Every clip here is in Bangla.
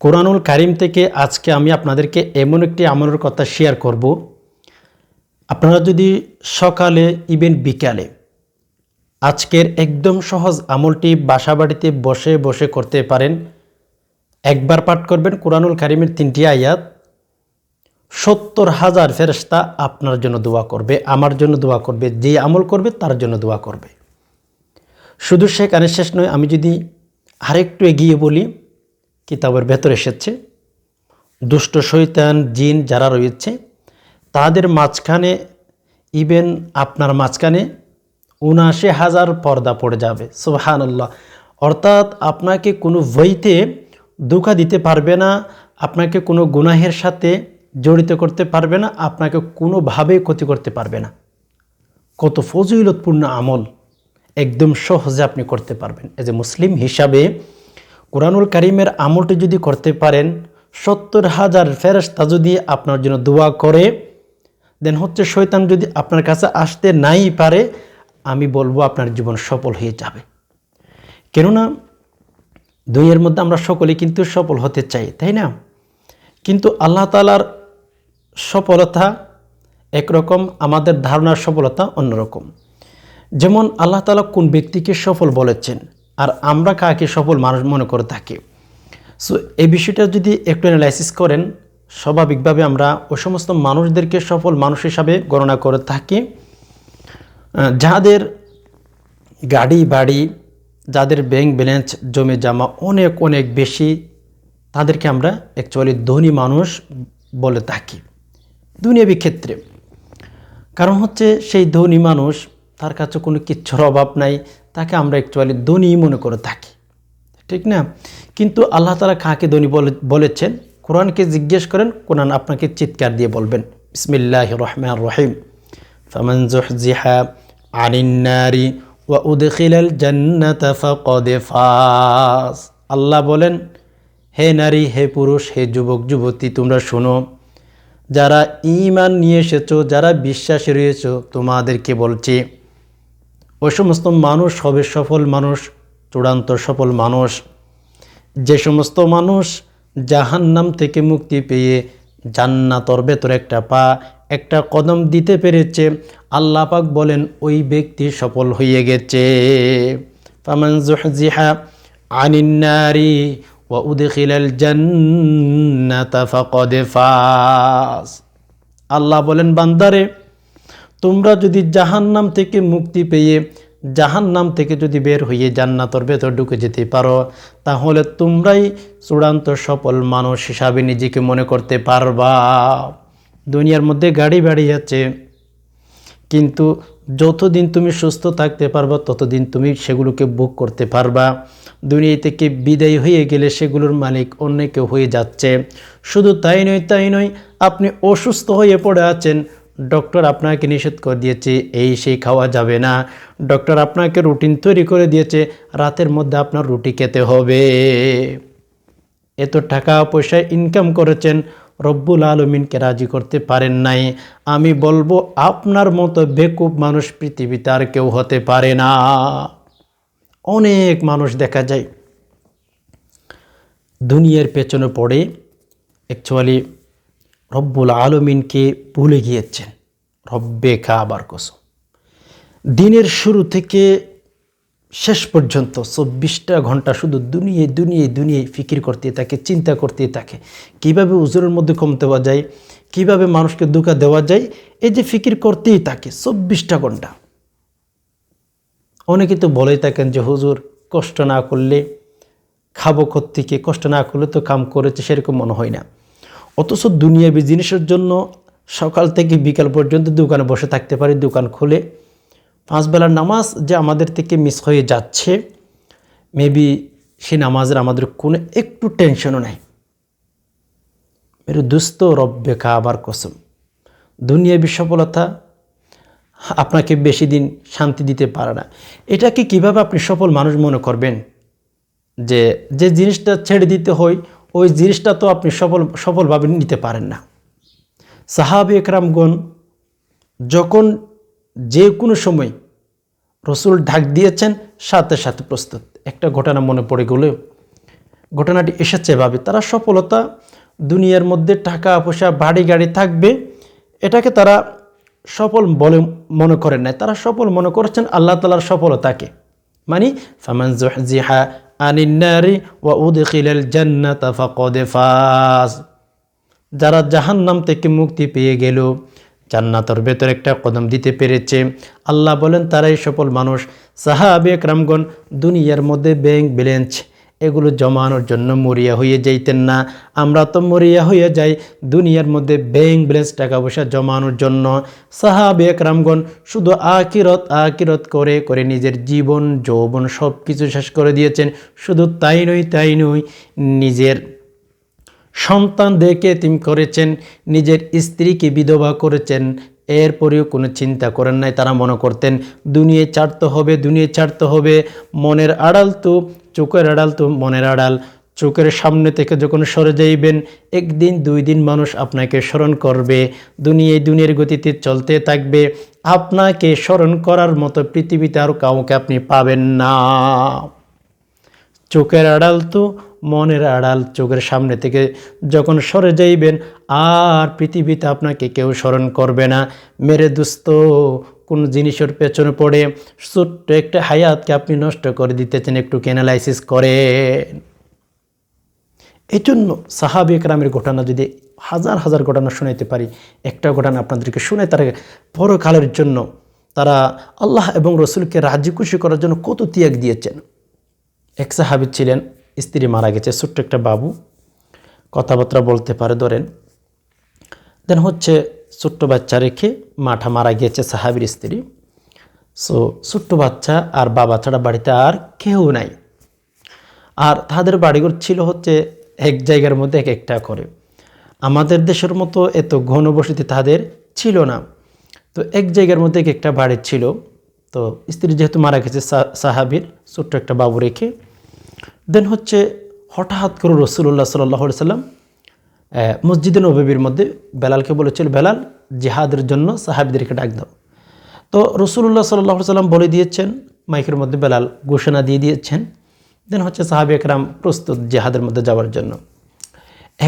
কোরআনুল কারিম থেকে আজকে আমি আপনাদেরকে এমন একটি আমলের কথা শেয়ার করব। আপনারা যদি সকালে ইভেন বিকালে আজকের একদম সহজ আমলটি বাসা বাড়িতে বসে বসে করতে পারেন, একবার পাঠ করবেন কোরআনুল কারিমের তিনটি আয়াত, সত্তর হাজার ফেরস্তা আপনার জন্য দোয়া করবে, আমার জন্য দোয়া করবে, যে আমল করবে তার জন্য দোয়া করবে। শুধু সেখানে শেষ নয়, আমি যদি আরেকটু এগিয়ে বলি কিতাবের ভেতরে এসেছে, দুষ্ট শৈতান জিন যারা রয়েছে, তাদের মাঝখানে ইভেন আপনার মাঝখানে উনআশি হাজার পর্দা পড়ে যাবে, সুবহানাল্লাহ। অর্থাৎ আপনাকে কোনো বইতে ধোকা দিতে পারবে না, আপনাকে কোনো গুনাহের সাথে জড়িত করতে পারবে না, আপনাকে কোনোভাবে ক্ষতি করতে পারবে না। কত ফজিলতপূর্ণ আমল, একদম সহজে আপনি করতে পারবেন। এজ এ মুসলিম হিসাবে কোরআনুল কারিমের আমলটি যদি করতে পারেন, সত্তর হাজার ফেরস্তা যদি আপনার জন্য দোয়া করে, দেন হচ্ছে শয়তান যদি আপনার কাছে আসতে নাই পারে, আমি বলব আপনার জীবন সফল হয়ে যাবে। কেননা, দুইয়ের মধ্যে আমরা সকলে কিন্তু সফল হতে চাই, তাই না? কিন্তু আল্লাহ তালার সফলতা একরকম, আমাদের ধারণার সফলতা অন্যরকম। যেমন আল্লাহ তালা কোন ব্যক্তিকে সফল বলেছেন? আর আমরা কাকে সফল মানুষ মনে করে থাকি। সো এই বিষয়টা যদি একটু অ্যানালাইসিস করেন, স্বাভাবিকভাবে আমরা ওই সমস্ত মানুষদেরকে সফল মানুষ হিসাবে গণনা করে থাকি। যাদের গাড়ি, বাড়ি, যাদের ব্যাংক ব্যালেন্স জমে, জামা অনেক অনেক বেশি, তাদেরকে আমরা অ্যাকচুয়ালি ধনী মানুষ বলে থাকি। দুনিয়াবি ক্ষেত্রে। কারণ হচ্ছে সেই ধনী মানুষ, তার কাছে কোনো কিচ্ছুর অভাব নাই তাকে আমরা অ্যাকচুয়ালি ধনী মনে করে থাকি। ঠিক না? কিন্তু আল্লাহ তালা কাকে ধনী বলে বলেছেন? কোরআনকে জিজ্ঞেস করেন, কোরআন আপনাকে চিৎকার দিয়ে বলবেন বিসমিল্লাহ রহমান রহিম। ফামান জুহজিহা আনিন নারি ওয়া উদখিলাল ফাস। আল্লাহ বলেন, হে নারী, হে পুরুষ, হে যুবক, যুবতী, তোমরা শোনো, যারা ঈমান নিয়ে এসেছ, যারা বিশ্বাসী রয়েছো, তোমাদেরকে বলছি ওই সমস্ত মানুষ হবে সফল মানুষ, চূড়ান্ত সফল মানুষ। যে সমস্ত মানুষ জাহান্নাম থেকে মুক্তি পেয়ে জান্নাতর ভেতর একটা পা, একটা কদম দিতে পেরেছে, আল্লাহ পাক বলেন, ওই ব্যক্তি সফল হয়ে গেছে। আল্লাহ বলেন, বান্দারে তোমরা যদি জাহান্নাম থেকে মুক্তি পেয়ে জাহান্নাম থেকে যদি বের হয়ে জান্নাতর ভেতর ঢুকে যেতে পারো, তাহলে তোমরাই চূড়ান্ত সফল মানুষ হিসাবে নিজেকে মনে করতে পারবা। দুনিয়ার মধ্যে গাড়ি বাড়ি আছে, কিন্তু যতদিন তুমি সুস্থ থাকতে পারবা, ততদিন তুমি সেগুলোকে বুক করতে পারবা। দুনিয়া থেকে বিদায় হয়ে গেলে সেগুলোর মালিক অন্য কেউ হয়ে যাচ্ছে। শুধু তাই নয় তাই নয়, আপনি অসুস্থ হয়ে পড়ে আছেন ডক্টর আপনাকে নিষেধ করে দিয়েছে, এই সেই খাওয়া যাবে না। ডক্টর আপনাকে রুটিন তৈরি করে দিয়েছে, রাতের মধ্যে আপনার রুটি খেতে হবে। এত টাকা পয়সা ইনকাম করেছেন, রব্বুল আলমিনকে রাজি করতে পারেন নাই। আমি বলব, আপনার মতো বেকুব মানুষ পৃথিবীতে আর কেউ হতে পারে না। অনেক মানুষ দেখা যায়, দুনিয়ার পেছনে পড়ে। অ্যাকচুয়ালি রব্বুল আলমিনকে ভুলে গিয়েছেন। রব্বে কাবার কসম। দিনের শুরু থেকে শেষ পর্যন্ত চব্বিশটা ঘণ্টা শুধু দুনিয়ে দুনিয়ে দুনিয়ে ফিকির করতে থাকে, চিন্তা করতে থাকে। কীভাবে উজুরের মধ্যে কম দেওয়া যায়, কীভাবে মানুষকে দুঃখা দেওয়া যায়, এই যে ফিকির করতেই থাকে চব্বিশটা ঘণ্টা। অনেকে তো বলেই থাকেন যে, হুজুর, কষ্ট না করলে খাব থেকে কষ্ট না করলে তো কাম করেছে, সেরকম মনে হয় না। অথচ দুনিয়াবি জিনিসের জন্য সকাল থেকে বিকাল পর্যন্ত দোকানে বসে থাকতে পারি, দোকান খুলে। পাঁচ বেলার নামাজ যে আমাদের থেকে মিস হয়ে যাচ্ছে মেবি সে নামাজের আমাদের কোনো একটু টেনশনও নাই। মেরে দুস্থ রব্বে আবার কসম। দুনিয়াবি সফলতা আপনাকে বেশি দিন শান্তি দিতে পারে না। এটাকে কীভাবে আপনি সফল মানুষ মনে করবেন? যে যে জিনিসটা ছেড়ে দিতে হয় ওই জিনিসটা তো আপনি সফল, সফলভাবে নিতে পারেন না। সাহাবি একরামগণ যখন যে কোনো সময় রসুল ঢাক দিয়েছেন, সাথে সাথে প্রস্তুত। একটা ঘটনা মনে পড়ে গেল। ঘটনাটি এসেছে ভাবে তারা সফলতা, দুনিয়ার মধ্যে টাকা, পয়সা, বাড়ি, গাড়ি থাকবে, এটাকে তারা সফল বলে মনে করেন নাই। তারা সফল মনে করেছেন আল্লাহ তালার সফলতাকে। মানে ফামান জুহজিহা আনিন নারি ওয়া উদখিলাল জান্নাতা ফাকাদ ফাজ। যারা জাহান্নাম থেকে মুক্তি পেয়ে গেল, জান্নাতের ভেতর একটা কদম দিতে পেরেছে। আল্লাহ বলেন, তারাই সফল মানুষ। সাহাবে একরামগণ দুনিয়ার মধ্যে ব্যাংক ব্যালেন্স এগুলো জমানোর জন্য মরিয়া হয়ে যাইতেন না। আমরা তো মরিয়া হয়ে যাই, দুনিয়ার মধ্যে ব্যাংক ব্যালেন্স টাকা পয়সা জমানোর জন্য। সাহাবে একরামগণ শুধু আকিরত আকিরত করে করে নিজের জীবন, যৌবন সব কিছু শেষ করে দিয়েছেন। শুধু তাই নয় তাই নয়, নিজের সন্তান দেখে তিনি করেছেন, নিজের স্ত্রীকে বিধবা করেছেন। এরপরেও কোনো চিন্তা করেন নাই, তারা মনে করতেন, দুনিয়ায় ছাড়তে হবে, দুনিয়ায় ছাড়তে হবে। মনের আড়াল তো চোখের আড়াল তো মনের আড়াল। চোখের সামনে থেকে যখন সরে যাইবেন, একদিন, দুই দিন মানুষ আপনাকে স্মরণ করবে। দুনিয়ায় দুনিয়ার গতিতে চলতে থাকবে। আপনাকে স্মরণ করার মতো পৃথিবীতে আর কাউকে আপনি পাবেন না। চোখের আড়াল তো মনের আড়াল চোখের সামনে থেকে যখন সরে যাইবেন, আর পৃথিবীতে আপনাকে কেউ স্মরণ করবে না। মেরে দুস্ত, কোন জিনিসের পেছনে পড়ে, ছোট্ট একটা হায়াতকে আপনি নষ্ট করে দিতেছেন, একটু অ্যানালাইসিস করেন। এই জন্য সাহাবি একরামের ঘটনা যদি হাজার হাজার ঘটনা শুনাইতে পারি, একটা ঘটনা আপনাদেরকে শুনে তারা পরকালের জন্য তারা আল্লাহ এবং রসুলকে রাজি খুশি করার জন্য কত ত্যাগ দিয়েছেন? এক সাহাবি ছিলেন স্ত্রী মারা গেছে, ছোট্ট একটা বাবু। কথাবার্তা বলতে পারে, ধরেন। দেন হচ্ছে ছোট্ট বাচ্চা রেখে মাঠা মারা গিয়েছে সাহাবির স্ত্রী। সো ছোট্ট বাচ্চা আর বাবা ছাড়া বাড়িতে আর কেউ নাই। আর তাদের বাড়িঘর ছিল হচ্ছে এক জায়গার মধ্যে এক একটা করে। আমাদের দেশের মতো এত ঘনবসতি তাদের ছিল না। তো এক জায়গার মধ্যে এক একটা বাড়ি ছিল। তো স্ত্রী যেহেতু মারা গেছে সাহাবির, ছোট্ট একটা বাবু রেখে। দেন হচ্ছে হঠাৎ করে রসুল্লাহ সাল্লাহ সাল্লাম মসজিদে নবীর মধ্যে বেলালকে বলেছিল, বেলাল, জেহাদের জন্য সাহাবিদেরকে ডাক দাও। তো রসুল্লাহ সাল্লাহ সাল্লাম বলে দিয়েছেন, মাইকের মধ্যে বেলাল ঘোষণা দিয়ে দিয়েছেন, দেন হচ্ছে সাহাবি একরাম প্রস্তুত জেহাদের মধ্যে যাওয়ার জন্য।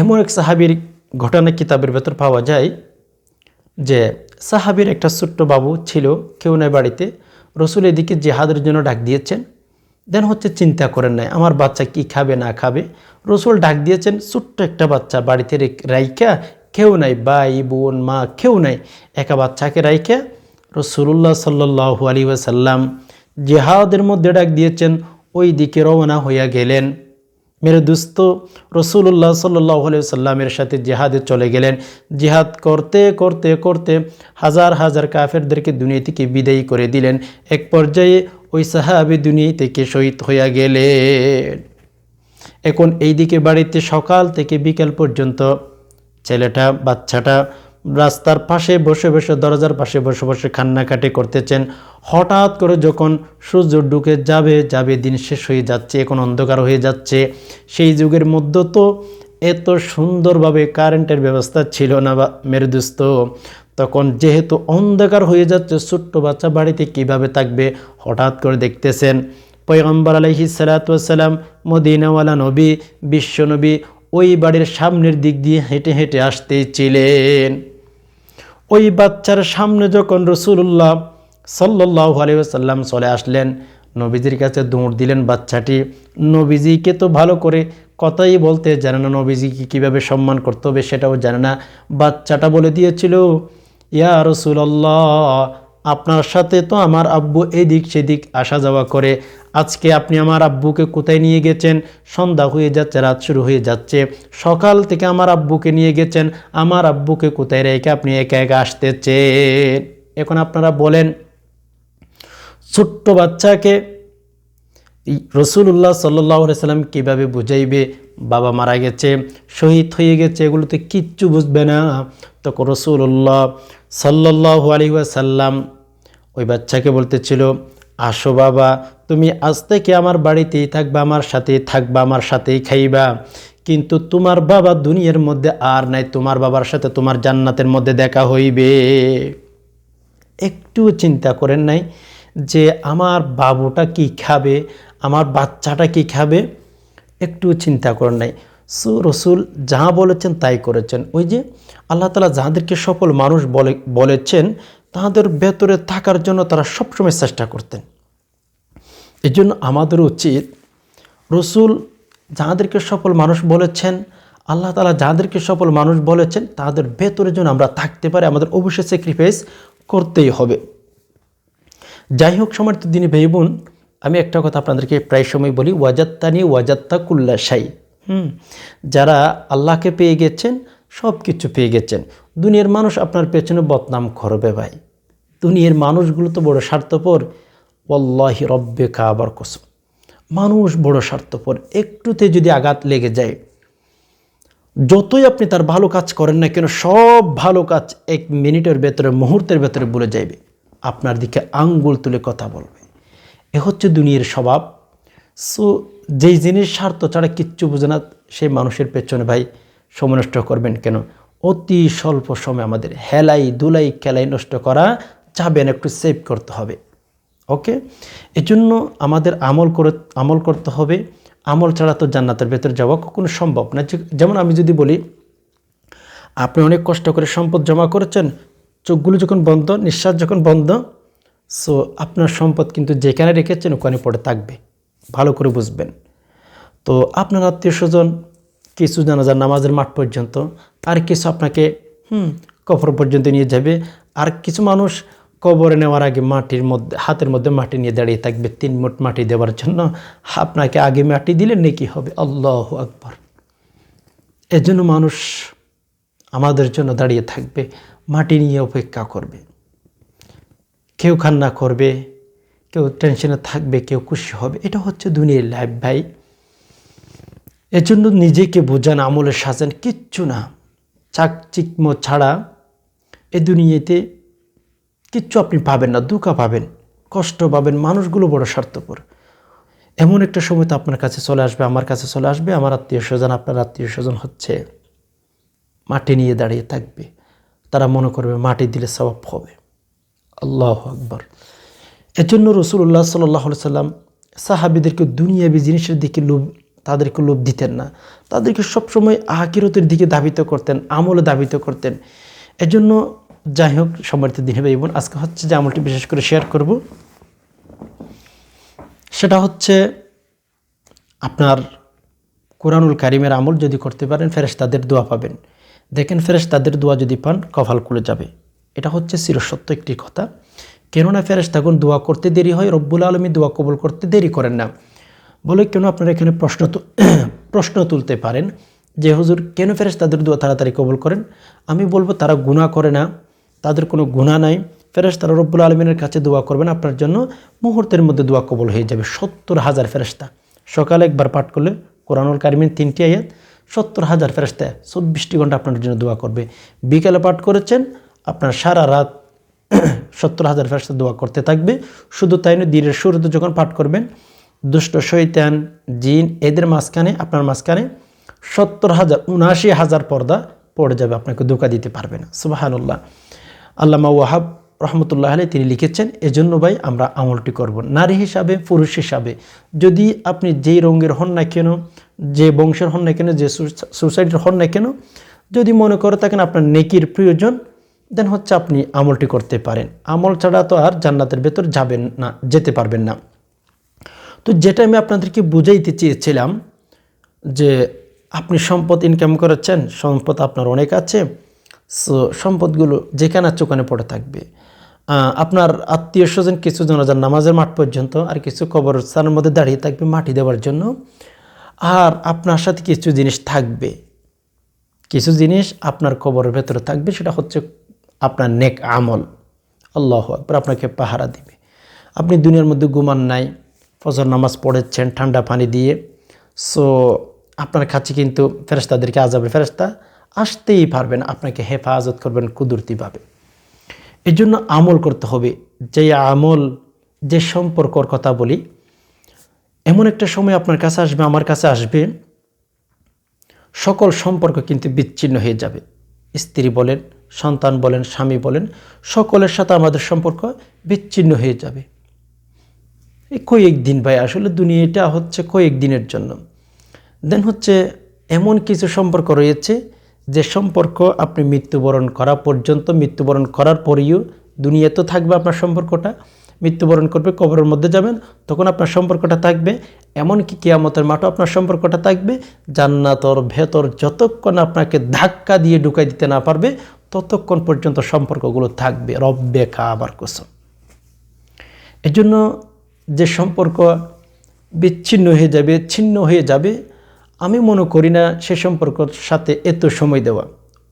এমন এক সাহাবির ঘটনা কিতাবের ভেতর পাওয়া যায় যে সাহাবির একটা ছোট্ট বাবু ছিল, কেউ নাই বাড়িতে, রসুল এদিকে জেহাদের জন্য ডাক দিয়েছেন। দেন হচ্ছে চিন্তা করেন নাই, আমার বাচ্চা কি খাবে, না খাবে? রসুল ডাক দিয়েছেন, ছোট্ট একটা বাচ্চা বাড়িতে রাইখা, কেউ নাই, ভাই, বোন, মা, কেউ নাই, একা বাচ্চাকে রাইখা। রসুল্লাহ সাল্লাহ আলী ওয়াসাল্লাম জেহাদের মধ্যে ডাক দিয়েছেন, ওই দিকে রওনা হইয়া গেলেন। মেরে দুস্থ রসুল্লাহ সাল্লাহ সাল্লামের সাথে জেহাদে চলে গেলেন। জেহাদ করতে করতে করতে হাজার হাজার কাফেরদেরকে দুনিয়া থেকে বিদায়ী করে দিলেন। এক পর্যায়ে ওই সাহাবি দুনিয়া থেকে শহীদ হইয়া গেলেন। এখন এইদিকে বাড়িতে সকাল থেকে বিকেল পর্যন্ত ছেলেটা, বাচ্চাটা রাস্তার পাশে বসে বসে, দরজার পাশে বসে বসে কান্নাকাটি করতেছেন। হঠাৎ করে যখন সূর্য ঢুকে যাবে যাবে দিন শেষ হয়ে যাচ্ছে, এখন অন্ধকার হয়ে যাচ্ছে। সেই যুগের মধ্যে তো এত সুন্দরভাবে কারেন্টের ব্যবস্থা ছিল না বা মেরুদুস্ত। তখন যেহেতু অন্ধকার হয়ে যাচ্ছে, ছোট্ট বাচ্চা বাড়িতে কীভাবে থাকবে? হঠাৎ করে দেখতেছেন, পয়গম্বর আলহি সালাতাম মদিনাওয়ালা নবী বিশ্বনবী ওই বাড়ির সামনের দিক দিয়ে হেঁটে হেঁটে আসতেছিলেন ওই বাচ্চার সামনে যখন রসুল্লাহ সাল্লাহ আলিয়াল্লাম চলে আসলেন, নবীজির কাছে দৌড় দিলেন বাচ্চাটি। নবীজিকে তো ভালো করে কথাই বলতে জানে না, নবীজিকে কীভাবে সম্মান করতে হবে সেটাও জানে না। বাচ্চাটা বলে দিয়েছিল ইয়া রসুল্লাহ আপনার সাথে তো আমার আব্বু এদিক সেদিক আসা যাওয়া করে। আজকে আপনি আমার আব্বুকে কোথায় নিয়ে গেছেন? সন্ধ্যা হয়ে যাচ্ছে, রাত শুরু হয়ে যাচ্ছে। সকাল থেকে আমার আব্বুকে নিয়ে গেছেন, আমার আব্বুকে কোথায় রেখে আপনি একা একা আসতেছেন? এখন আপনারা বলেন, ছোট্ট বাচ্চাকে রসুল্লাহ সাল্লাহ সাল্লাম কীভাবে বুঝাইবে, বাবা মারা গেছে, শহীদ হয়ে গেছে, এগুলোতে কিচ্ছু বুঝবে না। তখন রসুল্লাহ সাল্লাহ আলী সাল্লাম ওই বাচ্চাকে বলতেছিল, আসো বাবা, তুমি আজ থেকে আমার বাড়িতেই থাকবা, আমার সাথেই থাকবা, আমার সাথেই খাইবা। কিন্তু তোমার বাবা দুনিয়ার মধ্যে আর নাই, তোমার বাবার সাথে তোমার জান্নাতের মধ্যে দেখা হইবে। একটু চিন্তা করেন নাই যে আমার বাবুটা কি খাবে আমার বাচ্চাটা কি খাবে? একটু চিন্তা করেন নাই। সো রসুল যা বলেছেন তাই করেছেন। ওই যে আল্লাহ তালা যাদেরকে সফল মানুষ বলে, বলেছেন, তাদের ভেতরে থাকার জন্য তারা সবসময় চেষ্টা করতেন। এই জন্য আমাদের উচিত রসুল যাদেরকে সফল মানুষ বলেছেন, আল্লাহ তালা যাদেরকে সফল মানুষ বলেছেন, তাদের ভেতরে যেন আমরা থাকতে পারি, আমাদের অবশ্যই স্যাক্রিফাইস করতেই হবে। যাই হোক সমর্থ দিনী ভাই আমি একটা কথা আপনাদেরকে প্রায় সময় বলি, ওয়াজাত্তানি ওয়াজাত্তা কুল্লা সাই হুম, যারা আল্লাহকে পেয়ে গেছেন সব কিছু পেয়ে গেছেন। দুনিয়ার মানুষ আপনার পেছনে বদনাম করবে ভাই। দুনিয়ার মানুষগুলো তো বড় স্বার্থপর। ওল্লাহি রব্বে কাবার কসম। মানুষ বড় স্বার্থপর। একটুতে যদি আঘাত লেগে যায়, যতই আপনি তার ভালো কাজ করেন না কেন, সব ভালো কাজ এক মিনিটের ভেতরে, মুহূর্তের ভেতরে বলে যাইবে। আপনার দিকে আঙ্গুল তুলে কথা বলবে। এ হচ্ছে দুনিয়ার স্বভাব। সো, যেই জিনিস স্বার্থ ছাড়া কিচ্ছু বোঝে না, সেই মানুষের পেছনে ভাই সময় নষ্ট করবেন কেন? অতি স্বল্প সময় আমাদের হেলাই দুলাই খেলাই নষ্ট করা যাবে না, একটু সেভ করতে হবে। ওকে? এজন্য আমাদের আমল করে, আমল করতে হবে। আমল ছাড়া তো জান্নাতের ভেতরে যাওয়া কখনো সম্ভব না। যেমন আমি যদি বলি, আপনি অনেক কষ্ট করে সম্পদ জমা করেছেন, চোখগুলো যখন বন্ধ, নিঃশ্বাস যখন বন্ধ সো আপনার সম্পদ কিন্তু যেখানে রেখেছেন, ওখানে পড়ে থাকবে। ভালো করে বুঝবেন। তো, আপনার আত্মীয় স্বজন কিছু জানাজার নামাজের মাঠ পর্যন্ত, আর কিছু আপনাকে, হুম, কবর পর্যন্ত নিয়ে যাবে, আর কিছু মানুষ কবরে নেওয়ার আগে মাটির মধ্যে, হাতের মধ্যে মাটি নিয়ে দাঁড়িয়ে থাকবে, তিন মুঠ মাটি দেওয়ার জন্য। আপনাকে আগে মাটি দিলে নেকি হবে? আল্লাহ আকবর। এজন্য মানুষ আমাদের জন্য দাঁড়িয়ে থাকবে, মাটি নিয়ে অপেক্ষা করবে। কেউ কান্না করবে, কেউ টেনশনে থাকবে, কেউ খুশি হবে, এটা হচ্ছে দুনিয়ার লাইফ ভাই। এজন্য নিজেকে বোঝান, আমলে সাজান, কিচ্ছু না। চাকচিকম ছাড়া এ দুনিয়াতে কিচ্ছু আপনি পাবেন না দুঃখ পাবেন, কষ্ট পাবেন, মানুষগুলো বড় স্বার্থপর। এমন একটা সময় তো আপনার কাছে চলে আসবে, আমার কাছে চলে আসবে, আমার আত্মীয় স্বজন, আপনার আত্মীয় স্বজন হচ্ছে মাটি নিয়ে দাঁড়িয়ে থাকবে। তারা মনে করবে মাটি দিলে স্বভাব হবে। আল্লাহ আকবর। এজন্য রসুল্লাহ সাল্লাহ সাল্লাম সাহাবিদেরকে দুনিয়াবি জিনিসের দিকে লোভ, তাদেরকে লোভ দিতেন না। তাদেরকে সবসময় আকিরতের দিকে ধাবিত করতেন, আমলে ধাবিত করতেন। এজন্য যাই হোক, সম্মানিত দিনে ভাই বোন, আজকে হচ্ছে যে আমলটি বিশেষ করে শেয়ার করব। সেটা হচ্ছে আপনার কোরআনুল কারিমের আমল যদি করতে পারেন ফেরেশ তাদের দোয়া পাবেন। দেখেন ফেরেশ তাদের দোয়া যদি পান, কপাল খুলে যাবে। এটা হচ্ছে চিরসত্য একটি কথা। কেননা ফেরেশ তখন দোয়া করতে দেরি হয়, রব্বুল আলমী দোয়া কবুল করতে দেরি করেন না। বলে কেন আপনারা এখানে প্রশ্ন প্রশ্ন তুলতে পারেন যে, হুজুর, কেন ফেরেশ তাদের দোয়া তাড়াতাড়ি কবুল করেন? আমি বলব, তারা গুণা করে না। তাদের কোনো গুণা নাই। ফেরেশ তারা রব্বুল আলমিনের কাছে দোয়া করবেন, আপনার জন্য মুহূর্তের মধ্যে দোয়া কবুল হয়ে যাবে। সত্তর হাজার ফেরেশতা। সকালে একবার পাঠ করলে কোরআনুল কারিমের তিনটি আয়াত, সত্তর হাজার ফেরেশতা চব্বিশটি ঘণ্টা আপনার জন্য দোয়া করবে। বিকালে পাঠ করেছেন আপনার সারা রাত সত্তর হাজার ফেরস্তা দোয়া করতে থাকবে। শুধু তাই নয়, দিনের শুরুতে যখন পাঠ করবেন, দুষ্ট শৈতান জিন, এদের মাঝখানে, আপনার মাঝখানে সত্তর হাজার, উনআশি হাজার পর্দা পড়ে যাবে, আপনাকে ধোকা দিতে পারবে না। সুবাহানুল্লাহ। আল্লামা ওয়াহাব রহমতুল্লাহ আলী তিনি লিখেছেন, এজন্য ভাই, আমরা আমলটি করব। নারী হিসাবে, পুরুষ হিসাবে। যদি আপনি যেই রঙের হন না কেন, যে বংশের হন না কেন, যে সোসাইটির হন না কেন, যদি মনে করে থাকেন আপনার নেকির প্রয়োজন দেন হচ্ছে আপনি আমলটি করতে পারেন। আমল ছাড়া তো আর জান্নাতের ভেতর যাবেন না, যেতে পারবেন না। তো যেটা আমি আপনাদেরকে বুঝাইতে চেয়েছিলাম যে আপনি সম্পদ ইনকাম করেছেন, সম্পদ আপনার অনেক আছে, সো সম্পদগুলো যেখানে আছে ওখানে পড়ে থাকবে। আপনার আত্মীয় স্বজন কিছু জনাজার নামাজের মাঠ পর্যন্ত আর কিছু কবরস্থানের মধ্যে দাঁড়িয়ে থাকবে মাটি দেওয়ার জন্য। আর আপনার সাথে কিছু জিনিস থাকবে। কিছু জিনিস আপনার কবরের ভেতরে থাকবে, সেটা হচ্ছে আপনার নেক আমল। আল্লাহ আকবর, আপনাকে পাহারা দিবে। আপনি দুনিয়ার মধ্যে গুমান নাই, ফজর নামাজ পড়েছেন, ঠান্ডা পানি দিয়ে সো আপনার কাছে কিন্তু ফেরেস্তাদেরকে আজাবের ফেরেস্তা আসতেই পারবেন, আপনাকে হেফাজত করবেন কুদরতিভাবে। এই জন্য আমল করতে হবে। যে আমল, যে সম্পর্কর কথা বলি, এমন একটা সময় আপনার কাছে আসবে, আমার কাছে আসবে, সকল সম্পর্ক কিন্তু বিচ্ছিন্ন হয়ে যাবে। স্ত্রী বলেন সন্তান বলেন, স্বামী বলেন, সকলের সাথে আমাদের সম্পর্ক বিচ্ছিন্ন হয়ে যাবে। এই কয়েক দিন ভাই, আসলে দুনিয়াটা হচ্ছে কয়েক দিনের জন্য। দেন হচ্ছে এমন কিছু সম্পর্ক রয়েছে যে সম্পর্ক আপনি মৃত্যুবরণ করা পর্যন্ত, মৃত্যুবরণ করার পরেও দুনিয়া তো থাকবে আপনার সম্পর্কটা। মৃত্যুবরণ করবে, কবরের মধ্যে যাবেন, তখন আপনার সম্পর্কটা থাকবে। এমনকি কিয়ামতের মাঠও আপনার সম্পর্কটা থাকবে। জান্নাতর ভেতর যতক্ষণ আপনাকে ধাক্কা দিয়ে ঢুকাই দিতে না পারবে ততক্ষণ পর্যন্ত সম্পর্কগুলো থাকবে। রব্বে খা আবার কোসম। এজন্য যে সম্পর্ক বিচ্ছিন্ন হয়ে যাবে, ছিন্ন হয়ে যাবে, আমি মনে করি না সে সম্পর্কর সাথে এত সময় দেওয়া।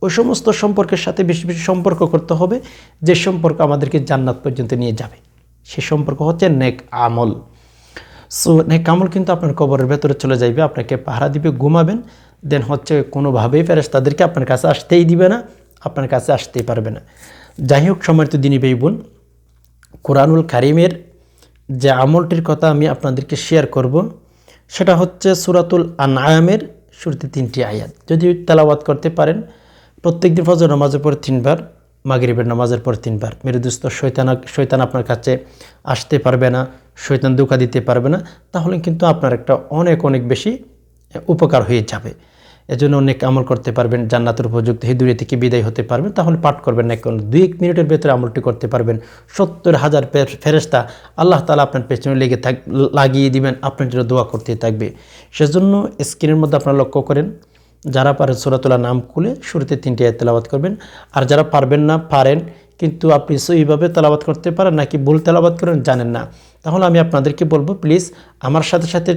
ওই সমস্ত সম্পর্কের সাথে বেশি বেশি সম্পর্ক করতে হবে, যে সম্পর্ক আমাদেরকে জান্নাত পর্যন্ত নিয়ে যাবে। সে সম্পর্ক হচ্ছে নেক আমল। সো, নেক আমল কিন্তু আপনার কবরের ভেতরে চলে যাইবে, আপনাকে পাহারা দিবে, ঘুমাবেন, দেন হচ্ছে কোনোভাবেই ফেরেস তাদেরকে আপনার কাছে আসতেই দিবে না। আপনার কাছে আসতেই পারবে না। যাই হোক সময় তো দিনই বোন, কোরআনুল কারিমের যে আমলটির কথা আমি আপনাদেরকে শেয়ার করব, সেটা হচ্ছে সুরাতুল আনায়ামের শুরুতে তিনটি আয়াত। যদি তেলাওয়াত করতে পারেন, প্রত্যেক দিন ফজর নামাজের পর তিনবার, মাগরিবের নামাজের পর তিনবার। মেরে দুস্থ শৈতান শৈতান আপনার কাছে আসতে পারবে না শৈতান দুকা দিতে পারবে না, তাহলে কিন্তু আপনার একটা অনেক অনেক বেশি উপকার হয়ে যাবে। এজন্য অনেক আমল করতে পারবেন, জান্নাতের উপযুক্ত এই দুনিয়া থেকে বিদায় হতে পারবেন। তাহলে পাঠ করবেন না কোন দুই এক মিনিটের ভেতরে আমলটি করতে পারবেন। সত্তর হাজার ফেরেস্তা আল্লাহ তালা আপনার পেছনে লেগে থাক, লাগিয়ে দিবেন, আপনার জন্য দোয়া করতে থাকবে। সেজন্য স্ক্রিনের মধ্যে আপনারা লক্ষ্য করেন, যারা পারেন সুরাতুল্লাহ নাম খুলে শুরুতে তিনটি তেলাবাত করবেন, আর যারা পারবেন না, পারেন, কিন্তু আপনি সইভাবে তেলাবাত করতে পারেন নাকি ভুল তেলাবাত করেন জানেন না। তাহলে আমি আপনাদেরকে বলব প্লিজ আমার সাথে সাথে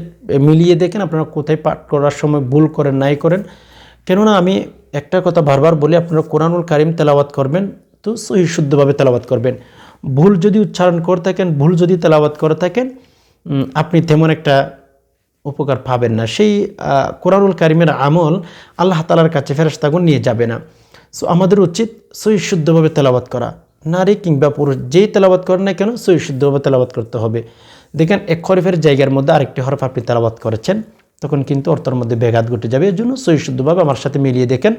মিলিয়ে দেখেন আপনারা কোথায় পাঠ করার সময় ভুল করেন, নাই করেন। কেননা আমি একটা কথা বারবার বলি, আপনারা কোরআনুল কারিম তেলাওয়াত করবেন তো সহি শুদ্ধভাবে তেলাওয়াত করবেন। ভুল যদি উচ্চারণ করে থাকেন, ভুল যদি তেলাওয়াত করে থাকেন আপনি তেমন একটা উপকার পাবেন না। সেই কোরআনুল কারিমের আমল আল্লাহ তালার কাছে ফেরস্তাগুন নিয়ে যাবে না। সো আমাদের উচিত সহি শুদ্ধভাবে তেলাওয়াত করা। নারী কিংবা পুরুষ যেই তেলাবাত করেন না কেন, সই শুদ্ধভাবে তেলাবাত করতে হবে। দেখেন, এক খরিফের জায়গার মধ্যে আরেকটি হরফ আপনি তেলাবাত করেছেন, তখন কিন্তু অর্থের মধ্যে ব্যাঘাত ঘটে যাবে। এর জন্য সই শুদ্ধভাবে আমার সাথে মিলিয়ে দেখেন।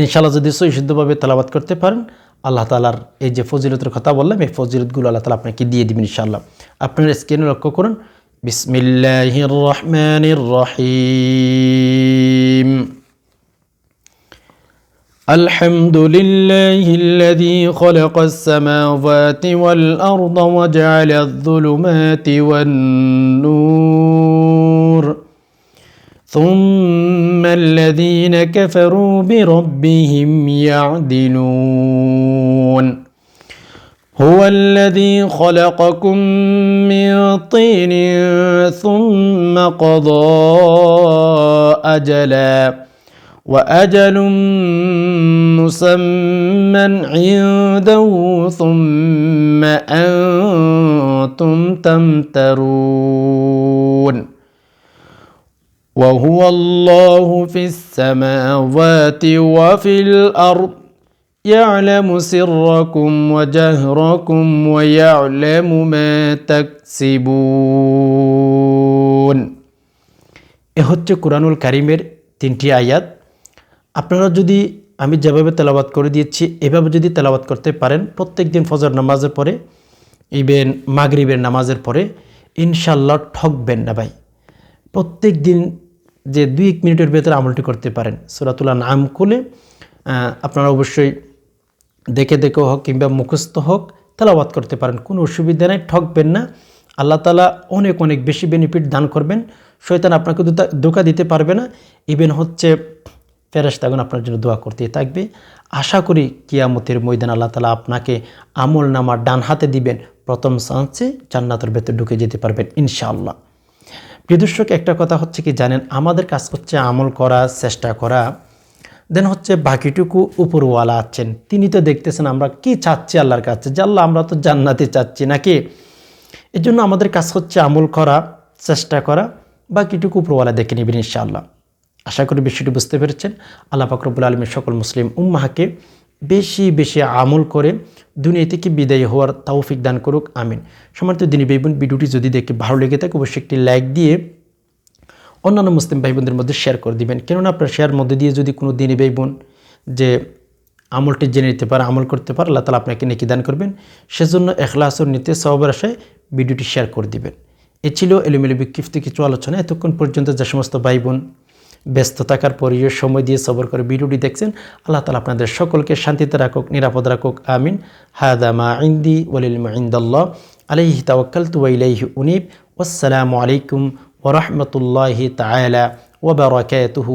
ইনশাল্লাহ যদি সই শুদ্ধভাবে তেলাবাত করতে পারেন, আল্লাহ তালার এই যে ফজিলতের কথা বললাম, এই ফজিলতগুলো আল্লাহ তালা আপনাকে দিয়ে দিবেন ইনশাল্লাহ আপনার স্ক্রিনে লক্ষ্য করুন। বিসমিল্লাহির রহমানির রহিম। الحمد لله الذي خلق السماوات والأرض وجعل الظلمات والنور. ثم الذين كفروا بربهم يعدلون. هو الذي خلقكم من طين ثم قضى أجلاً. وأجل مسمى عنده ثم أنتم تمترون وهو الله في السماوات وفي الأرض يعلم سركم وجهركم ويعلم ما تكسبون এ হচ্ছে কোরআনুল কারিমের তিনটি আয়াত আপনারা যদি আমি যেভাবে তেলাবাত করে দিয়েছি, এভাবে যদি তেলাবাত করতে পারেন প্রত্যেক দিন ফজর নামাজের পরে, ইভেন মাগরিবের নামাজের পরে, ইনশাল্লাহ ঠকবেন না ভাই। প্রত্যেক দিন যে দুই এক মিনিটের ভেতরে আমলটি করতে পারেন। সুরাতুল্লাহ নাম খুলে আপনারা অবশ্যই দেখে দেখে হোক কিংবা মুখস্থ হোক তেলাবাত করতে পারেন। কোনো অসুবিধা নেই, ঠকবেন না। আল্লাহ তালা অনেক অনেক বেশি বেনিফিট দান করবেন। শয়তান আপনাকে ধোকা দিতে পারবে না। ইভেন হচ্ছে ফেরেশতাগণ আপনার জন্য দোয়া করতে থাকবে। আশা করি কিয়ামতের ময়দান আল্লাহ তালা আপনাকে আমল নামার ডান হাতে দিবেন, প্রথম চান্সে জান্নাতের ভেতর ঢুকে যেতে পারবেন ইনশাআল্লাহ। প্রিয়দর্শক একটা কথা হচ্ছে কি জানেন, আমাদের কাজ হচ্ছে আমল করা, চেষ্টা করা। দেন হচ্ছে বাকিটুকু উপরওয়ালা আছেন, তিনি তো দেখতেছেন আমরা কি চাচ্ছি আল্লাহর কাছে, যে আল্লাহ আমরা তো জান্নাতে চাচ্ছি নাকি? এই জন্য আমাদের কাজ হচ্ছে আমল করা, চেষ্টা করা, বাকিটুকু উপরওয়ালা দেখে নেবেন ইনশাআল্লাহ। আশা করি বিষয়টি বুঝতে পেরেছেন। আল্লাহ ফাকরবুল আলমের সকল মুসলিম উম্মাহাকে বেশি বেশি আমল করে দুনিয়া থেকে বিদায় হওয়ার তৌফিক দান করুক, আমিন। সমর্থ দিনী ভাইবোন, ভিডিওটি যদি দেখে ভালো লেগে থাকে, অবশ্যই একটি লাইক দিয়ে অন্যান্য মুসলিম ভাই বোনদের মধ্যে শেয়ার করে দিবেন। কেননা আপনার শেয়ার মধ্যে দিয়ে যদি কোনো দিনী ভাই বোন যে আমলটি জেনে নিতে পারে, আমল করতে পারে, আল্লাহ তালা আপনাকে নেকি দান করবেন। সেজন্য এখলাসর নিতে সবের আশায় ভিডিওটি শেয়ার করে দিবেন। এ ছিল এলোমেলো বিক্ষিপ্ত কিছু আলোচনা। এতক্ষণ পর্যন্ত যে সমস্ত ভাই বোন ব্যস্ত থাকার পরেও সময় দিয়ে সবর করে ভিডিওটি দেখছেন। আল্লাহ তালা আপনাদের সকলকে শান্তিতে রাখুক, নিরাপদ রাখুক, আমিন। হায়দা মা ইন্দি ওয়ালিল ইন্দাল্লাহ। আলাইহি তাওয়াক্কালতু ওয়া ইলাইহি উনিব। আসসালামু আলাইকুম ওয়া রাহমাতুল্লাহি তাআলা ওয়া বারাকাতুহু